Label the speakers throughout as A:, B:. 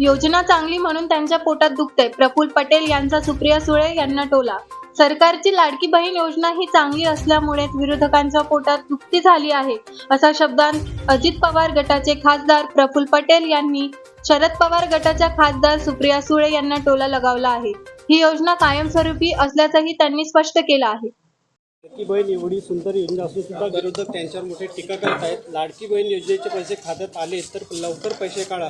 A: योजना चांगली म्हणून त्यांच्या पोटात दुखते प्रफुल पटेल यांचा सुप्रिया सुळे यांना टोला. सरकारची लाडकी बहीण योजना ही चांगली असल्यामुळेच विरोधकांच्या पोटात दुखती झाली आहे. असा शब्दांत अजित पवार गटाचे खासदार प्रफुल पटेल यांनी शरद पवार गटाच्या खासदार सुप्रिया सुळे यांना टोला लगावला आहे. ही योजना कायमस्वरूपी असल्याचंही त्यांनी स्पष्ट केलं आहे.
B: लाडकी बहीण एवढी सुंदर योजना असून सुद्धा विरोधक त्यांच्यावर मोठे टीका करत आहेत लाडकी बहीण योजनेचे पैसे खात्यात आले तर लवकर पैसे काढा.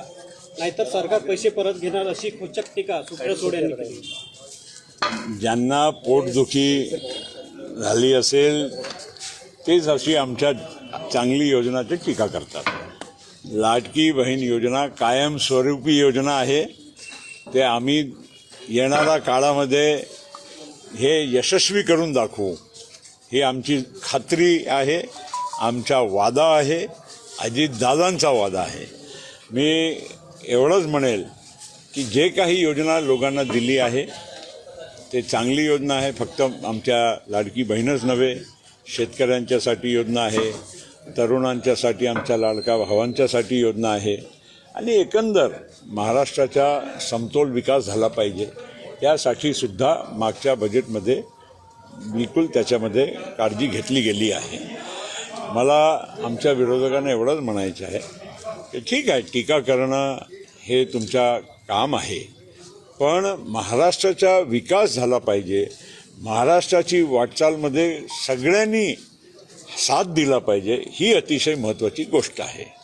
B: नाहीतर सरकार पैसे परत घेणार अशी खोचक टीका सुप्रिया सुळे यांनी केली.
C: ज्यांना पोटदुखी झाली असेल तेच अशी आमच्या चांगली योजनाची टीका करतात. लाडकी बहीण योजना कायमस्वरूपी योजना आहे. ते आम्ही येणाऱ्या काळामध्ये हे यशस्वी करून दाखवू. ही आमची खात्री आहे आमचा वादा आहे अजितदादांचा वादा आहे. मी एवढंच म्हणेल की जे काही योजना लोकांना दिली आहे ते चांगली योजना आहे. फक्त आमच्या लाडकी बहीणच नव्हे शेतकऱ्यांच्यासाठी योजना आहे तरुणांच्यासाठी आमच्या लाडका भावांच्यासाठी योजना आहे. आणि एकंदर महाराष्ट्राचा समतोल विकास झाला पाहिजे यासाठी सुद्धा मागच्या बजेटमध्ये बिलकुल त्याच्यामध्ये काळजी घेतली गेली आहे. मला आमच्या विरोधकांना एवढंच म्हणायचं आहे ठीक आहे टीका करणं हे तुमच्या काम आहे. पण महाराष्ट्राचा विकास झाला पाहिजे. महाराष्ट्राची वाटचालमध्ये सगळ्यांनी साथ दिला पाहिजे. ही अतिशय महत्त्वाची गोष्ट आहे.